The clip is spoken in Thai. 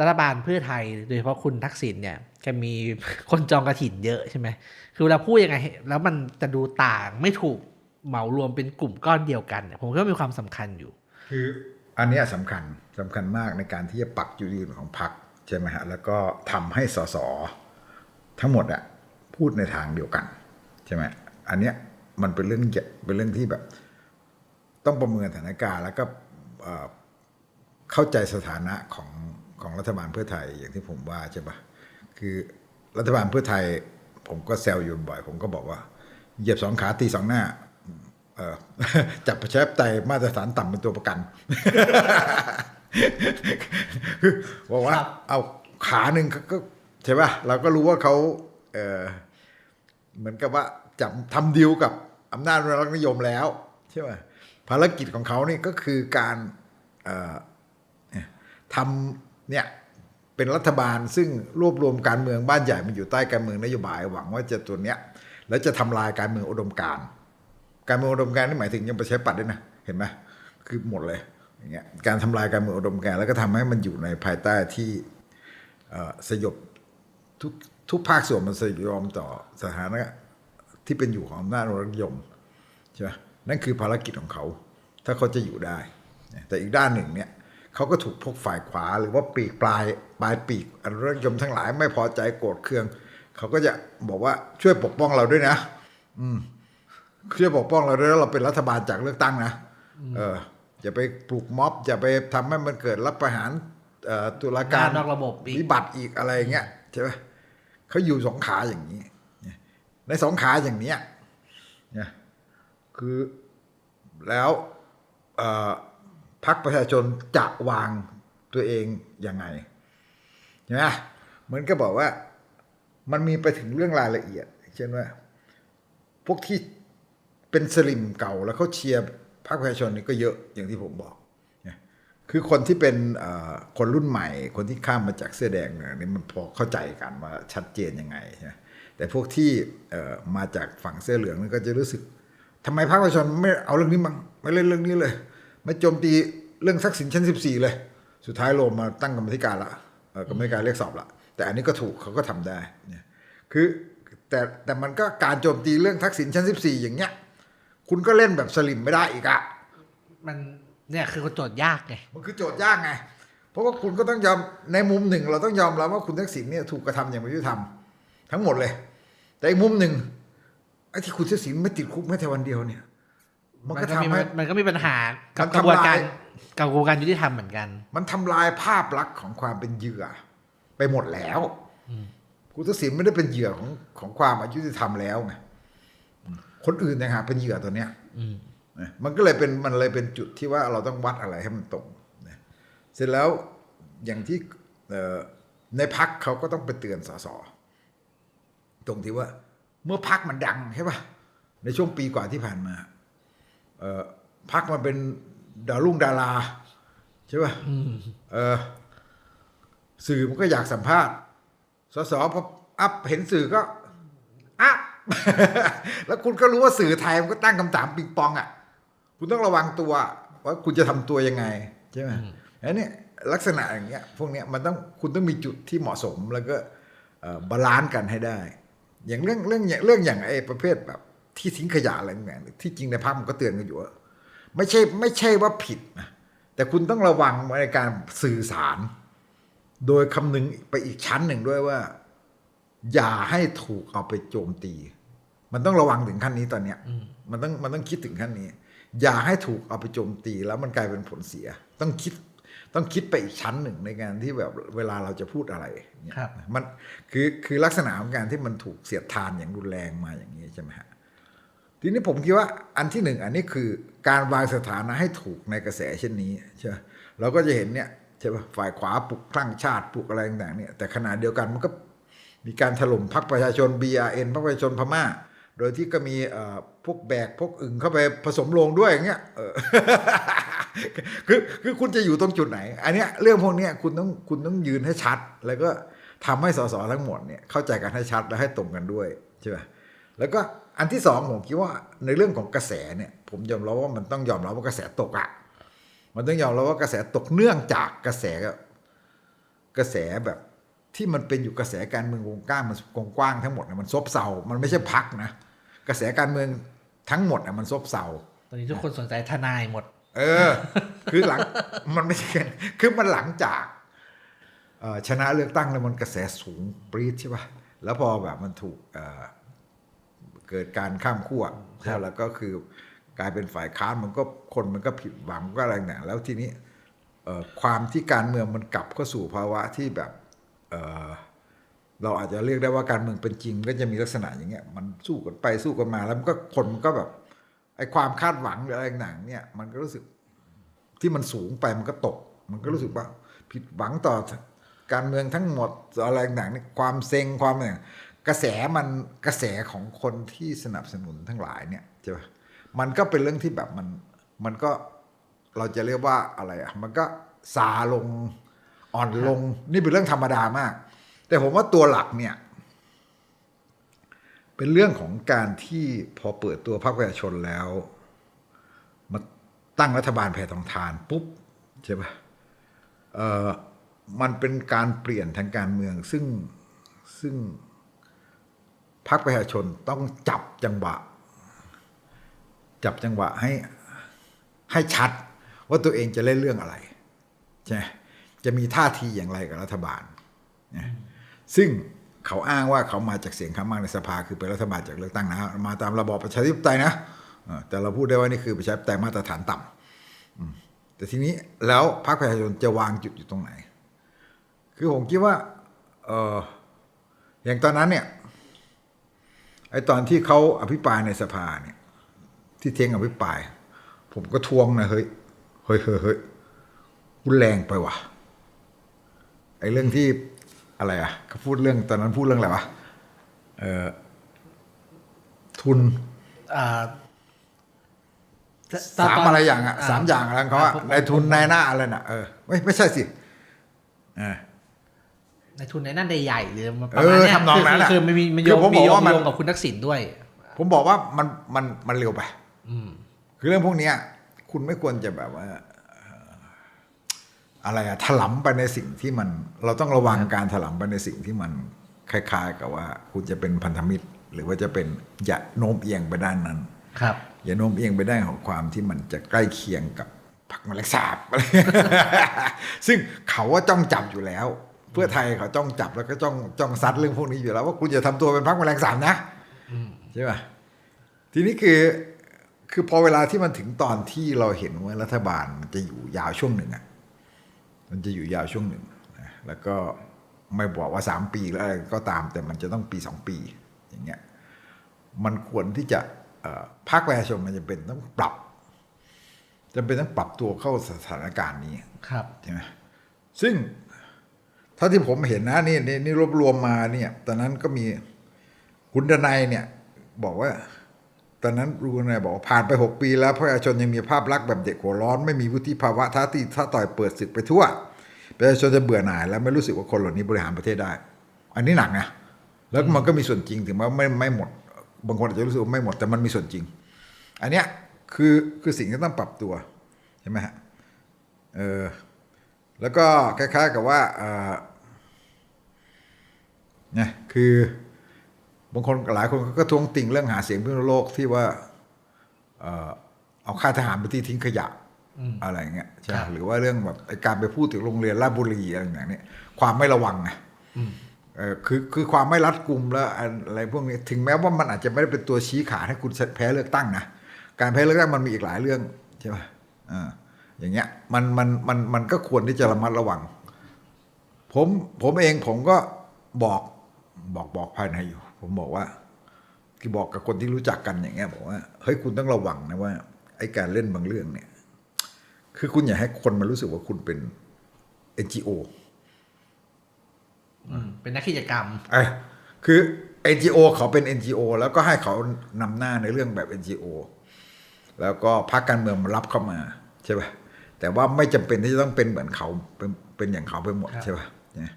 รัฐบาลเพื่อไทยโดยเฉพาะคุณทักษิณเนี่ยแกมีคนจองกระถินเยอะใช่ไหมคือเวลาพูดยังไง แล้วมันจะดูต่างไม่ถูกเหมารวมเป็นกลุ่มก้อนเดียวกันผมก็มีความสำคัญอยู่ คืออันเนี้ยสำคัญสำคัญมากในการที่จะปักจุดยืนของพรรคใช่ไหมฮะแล้วก็ทำให้สสทั้งหมดอะพูดในทางเดียวกันใช่ไหมอันเนี้ยมันเป็นเรื่องเป็นเรื่องที่แบบ ต้องประเมินสถานการณ์แล้วก็เข้าใจสถานะของ ของรัฐบาลเพื่อไทยอย่างที่ผมว่าใช่ปะคือรัฐบาลเพื่อไทย ผมก็แซวอยู่บ่อย ผมก็บอกว่าเหยียบสองขาตีสองหน้าเอ่อจับประชาธิปไตยมาตรฐานต่ำเป็นตัวประกันคือบอกว่าครับเอาขาหนึ่งก็ก็ใช่ป่ะเราก็รู้ว่าเขาเออเหมือนกับว่าจับทำดีลกับอำนาจรัฐนิยมแล้วใช่ไหมภารกิจของเขานี่ก็คือการเอ่อเนี่ยทำ เนี่ยเป็นรัฐบาลซึ่งรวบรวมการเมืองบ้านใหญ่มันอยู่ใต้การเมืองนโยบายหวังว่าจะตัวเนี้ยแล้วจะทำลายการเมืองอุดมการณ์การเมืองอุดมการณ์นี่หมายถึงยังไประชาธิปัตย์ด้วยนะเห็นไหมคือหมดเลยอย่างเงี้ยการทำลายการเมืองอุดมการแล้วก็ทำให้มันอยู่ในภายใต้ที่สยบทุกทุกภาคส่วนมันสยอมต่อสถานะที่เป็นอยู่ของอำนาจรัฐนิยมใช่ไหมนั่นคือภารกิจของเขา ถ้าเขาจะอยู่ได้ แต่อีกด้านหนึ่งเนี่ย เขาก็ถูกพวกฝ่ายขวา หรือว่าปีกปลายปลายปีกอนุรัฐนิยมทั้งหลายไม่พอใจโกรธเคือง เขาก็จะบอกว่าช่วยปกป้องเราด้วยนะช่วยปกป้องเราด้วยแล้วเราเป็นรัฐบาลจากเลือกตั้งนะเอออย่าไปปลุกม็อบอย่าไปทำให้มันเกิดรับประหารเอ่อตุลาการนอกระบบอีกวิบัติอีกอะไรอย่างเงี้ยใช่ไหมเขาอยู่สองขาอย่างนี้ ในสองขาอย่างเนี้ยเนี่ยคือแล้วเอ่อ พรรคประชาชนจะวางตัวเองยังไงใช่ไหมเหมือนก็บอกว่ามันมีไปถึงเรื่องรายละเอียด เช่นว่า พวกที่เป็นสลิมเก่าแล้วเขาเชียร์พรรคประชาชนนี่ก็เยอะอย่างที่ผมบอกคือคนที่เป็นคนรุ่นใหม่ คนที่ข้ามมาจากเสื้อแดงเนี่ยนี่มันพอเข้าใจกันว่าชัดเจนยังไงใช่ไหมแต่พวกที่มาจากฝั่งเสื้อเหลืองนี่ก็จะรู้สึกทำไมพรรคประชาชนไม่เอาเรื่องนี้มั้งไม่เล่นเรื่องนี้เลย ไม่โจมตีเรื่องทักษิณชั้นสิบสี่เลย สุดท้ายโรมมาตั้งกรรมธิการละเอ่อกรรมธิการเรียกสอบละแต่อันนี้ก็ถูกเขาก็ทำได้เนี่ยคือแต่แต่มันก็การโจมตีเรื่องทักษิณชั้นสิบสี่อย่างเงี้ย คุณก็เล่นแบบสลิมไม่ได้อีกอะมันเนี่ยคือโจทย์ยากไงมันคือโจทย์ยากไงเพราะว่าคุณก็ต้องยอมในมุมหนึ่ง เราต้องยอมรับว่าคุณทักษิณเนี่ยถูกกระทำอย่างไม่ยุติธรรมทั้งหมดเลย แต่อีกมุมหนึ่งไอ้ที่คุณทักษิณไม่ติดคุกแม้แต่วันเดียวเนี่ย มันก็ก็มีทำให้มันก็มีปัญหากับมันกระบวนทำลายการกับกระบวนการยุติธรรมเหมือนกัน มันทำลายภาพลักษณ์ของความเป็นเหยื่อ ไปหมดแล้วคุณทักษิณไม่ได้เป็นเหยื่อของของความอายุติธรรมแล้วไงคนอื่นนะฮะเป็นเหยื่อตัวเนี้ยอืมนะมันก็เลยเป็นมันเลยเป็นจุดที่ว่าเราต้องวัดอะไรให้มันตรงนะเสร็จแล้วอย่างที่เอ่อในพักเขาก็ต้องไปเตือนสสตรงที่ว่า เมื่อพักมันดังใช่ปะในช่วงปีกว่าที่ผ่านมาเอ่อ พักมันเป็นดาวรุ่งดารา ใช่ปะเออสื่อมันก็อยากสัมภาษณ์ สสพออัพเห็นสื่อก็อัพแล้วคุณก็รู้ว่าสื่อไทยมันก็ตั้งคำถามปิงปองอะ คุณต้องระวังตัวว่าคุณจะทำตัวยังไง ใช่ไหมอันนี้ลักษณะอย่างเงี้ย พวกเนี้ยมันต้องคุณต้องมีจุดที่เหมาะสมแล้วก็เอ่อบาลานซ์กันให้ได้ อย่างเรื่องเรื่องอย่างเรื่องอย่างไอ้ประเภทแบบ ที่ทิ้งขยะอะไรต่างๆที่จริงในภาพมันก็เตือนกันอยู่ว่าไม่ใช่ไม่ใช่ว่าผิดนะแต่คุณต้องระวังในการสื่อสาร โดยคำนึงไปอีกชั้นหนึ่งด้วยว่า อย่าให้ถูกเอาไปโจมตี มันต้องระวังถึงขั้นนี้ตอนเนี้ยมันต้องมันต้องคิดถึงขั้นนี้ อย่าให้ถูกเอาไปโจมตี แล้วมันกลายเป็นผลเสีย ต้องคิดต้องคิดไปอีกชั้นหนึ่งในการที่แบบเวลาเราจะพูดอะไรเนี่ยครับมันคือคือลักษณะของการที่มันถูกเสียดทานอย่างรุนแรงมาอย่างนี้ใช่ไหมฮะ ทีนี้ผมคิดว่าอันที่หนึ่งอันนี้คือการวางสถานะให้ถูกในกระแสเช่นนี้ใช่ไหมเราก็จะเห็นเนี่ยใช่ป่ะฝ่ายขวาปลุกพลังชาติปลุกอะไรต่างๆเนี่ยแต่ขณะเดียวกันมันก็มีการถล่มพรรคประชาชน BRN พรรคประชาชนพม่า โดยที่ก็มีพวกแบกพวกอึ่งเข้าไปผสมลงด้วยอย่างเงี้ยคือคือคุณจะอยู่ตรงจุดไหน อันเนี้ยเรื่องพวกเนี้ยคุณต้องคุณต้องยืนให้ชัด แล้วก็ทำให้สสทั้งหมดเนี่ยเข้าใจกันให้ชัดและให้ตรงกันด้วยใช่ไหมแล้วก็ อันที่สองผมคิดว่าในเรื่องของกระแสเนี่ย ผมยอมรับว่ามันต้องยอมรับว่ากระแสตกอะมันต้องยอมรับว่ากระแสตกเนื่องจากกระแสกระแสแบบที่มันเป็นอยู่กระแสการเมืองวงกว้างมันวงกว้างทั้งหมดน่ะมันซบเซา มันไม่ใช่พักนะกระแสการเมืองทั้งหมดน่ะมันซบเซาตอนนี้ทุกคนสนใจทนายหมด เออ คือหลังมันไม่ใช่แค่คือมันหลังจากเอ่อชนะเลือกตั้งแล้วมันกระแสสูงปรี๊ดใช่ป่ะแล้วพอแบบมันถูก เอ่อเกิดการข้ามขั้วครับแล้วก็คือกลายเป็นฝ่ายค้านมันก็คนมันก็ผิดหวังก็อะไรต่างๆแล้วทีนี้เอ่อความที่การเมืองมันกลับเข้าสู่ภาวะที่แบบเอ่อเราอาจจะเรียกได้ว่าการเมืองเป็นจริงก็จะมีลักษณะอย่างเงี้ยมันสู้กันไปสู้กันมา แล้วมันก็คนมันก็แบบไอ้ความคาดหวังหรืออะไรต่างๆเนี่ยมันก็รู้สึกที่มันสูงไปมันก็ตก มันก็รู้สึกว่าผิดหวังต่อการเมืองทั้งหมดอะไรต่างๆนี่ความเซ็งความอะไร กระแสมันกระแสของคนที่สนับสนุนทั้งหลายเนี่ยใช่ปะมันก็เป็นเรื่องที่แบบมันมันก็เราจะเรียกว่าอะไรอะมันก็ซาลงอ่อนลงนี่เป็นเรื่องธรรมดามาก แต่ผมว่าตัวหลักเนี่ย เป็นเรื่องของการที่พอเปิดตัวพรรคประชาชนแล้วมาตั้งรัฐบาลแผ่ทองทานปุ๊บใช่ปะเอ่อมันเป็นการเปลี่ยนทางการเมืองซึ่งซึ่ง พรรคประชาชนต้องจับจังหวะ จับจังหวะให้ให้ชัดว่าตัวเองจะเล่นเรื่องอะไรใช่จะมีท่าทีอย่างไรกับรัฐบาล ซึ่งเขาอ้างว่าเขามาจากเสียงข้างมากในสภาคือเป็นรัฐบาลจากเลือกตั้งนะ มาตามระบอบประชาธิปไตยนะแต่เราพูดได้ว่านี่คือประชาธิปไตยมาตรฐานต่ำอืมแต่ทีนี้แล้วพรรคประชาชนจะวางจุดอยู่ตรงไหน คือผมคิดว่าเอออย่างตอนนั้นเนี่ย ไอตอนที่เขาอภิปรายในสภาเนี่ย ที่เทียงอภิปราย ผมก็ทวงนะเฮ้ยเฮ้ยเฮ้ยเฮ้ยรุนแรงไปว่ะไอ้เรื่องที่อะไรอะเขาพูดเรื่องตอนนั้นพูดเรื่องอะไรวะเออทุนอ่าสามอะไรอย่างอะสามอย่างอะไรของเขาอะผมในทุนในหน้าอะไรน่ะเออไม่ไม่ใช่สิเออ ในทุนในนั่นใหญ่ๆหรือประเอมาณอเนี้ยทำนองนั้นคืออะคือมันมีมันโยคืองผมมีบอกโยงว่ามัน โยงกับคุณทักษิณด้วย ผมบอกว่ามันมันมันเร็วไป อืม คือเรื่องพวกเนี้ย คุณไม่ควรจะแบบว่าเอ่ออะไรอะถลำไปในสิ่งที่มัน เราต้องระวังการถลำไปในสิ่งที่มันคล้าย ๆ กับว่า คุณจะเป็นพันธมิตร หรือว่าจะเป็นอย่าโน้มเอียงไปด้านนั้น ครับ อย่าโน้มเอียงไปด้านของความที่มันจะใกล้เคียงกับพรรคแมลงสาบ ซึ่งเขาว่าจ้องจับอยู่แล้ว เพื่อไทยเขาจ้องจับแล้วก็จ้องจ้องซัดเรื่องพวกนี้อยู่แล้ว ว่าคุณจะทำตัวเป็นพรรคแมลงสาบนะใช่ป่ะทีนี้คือคือพอเวลาที่มันถึงตอนที่เราเห็นว่ารัฐบาลมันจะอยู่ยาวช่วงหนึ่งอะมันจะอยู่ยาวช่วงหนึ่งนะแล้วก็ไม่บอกว่าสามปีแล้วอะไรก็ตามแต่มันจะต้องปีสองปี อย่างเงี้ยมันควรที่จะเอ่อภาคประชาชนมันจะเป็นต้องปรับจำเป็นต้องปรับตัวเข้าสถานการณ์นี้ครับใช่ไหมซึ่ง เท่าที่ผมเห็นนะนี่นี่นี่รวบรวมมาเนี่ยตอนนั้นก็มีคุณดนัยเนี่ย บอกว่า ตอนนั้นคุณดนัยบอกผ่านไปหกปีแล้วประชาชนยังมีภาพลักษณ์แบบเด็กหัวร้อน ไม่มีวุฒิภาวะท้าตีท้าต่อยเปิดศึกไปทั่วประชาชนจะเบื่อหน่ายแล้วไม่รู้สึกว่าคนเหล่านี้บริหารประเทศได้ อันนี้หนักนะแล้วมันก็มีส่วนจริงถึงแม้ว่าไม่ไม่หมด บางคนอาจจะรู้สึกว่าไม่หมดแต่มันมีส่วนจริง อันเนี้ยคือคือสิ่งที่ต้องปรับตัวใช่ไหมฮะเออ แล้วก็คล้าย ๆกับว่าเอ่อเนี่ยคือบางคนหลายคนก็ทวงติ่งเรื่องหาเสียงเพื่อโลกที่ว่าเอ่อเอาค่ายทหารไปที่ทิ้งขยะอะไรอย่างเงี้ยใช่ไหมครับหรือว่าเรื่องแบบไอ้การไปพูดถึงโรงเรียนราชบุรีอะไรอย่างเนี้ยความไม่ระวังไงเออคือคือความไม่รัดกุมแล้วอะไรพวกนี้ถึงแม้ว่ามันอาจจะไม่ได้เป็นตัวชี้ขาดให้คุณแพ้เลือกตั้งนะการแพ้เลือกตั้งมันมีอีกหลายเรื่องใช่ไหมอ่า อย่างเงี้ยมันมันมันมันก็ควรที่จะระมัดระวัง ผมผมเองผมก็บอกบอกบอกภายในอยู่ ผมบอกว่าที่บอกกับคนที่รู้จักกันอย่างเงี้ยบอกว่าเฮ้ยคุณต้องระวังนะว่า ไอ้การเล่นบางเรื่องเนี่ย คือคุณอย่าให้คนมารู้สึกว่าคุณเป็น NGO อืมเป็นนักกิจกรรมไอ้ยคือ NGO เขาเป็น NGO แล้วก็ให้เขานำหน้าในเรื่องแบบ NGO แล้วก็พรรคการเมืองมารับเข้ามาใช่ป่ะ แต่ว่าไม่จำเป็นที่จะต้องเป็นเหมือนเขาเป็นเป็นอย่างเขาไปหมดครับใช่ป่ะเนี่ย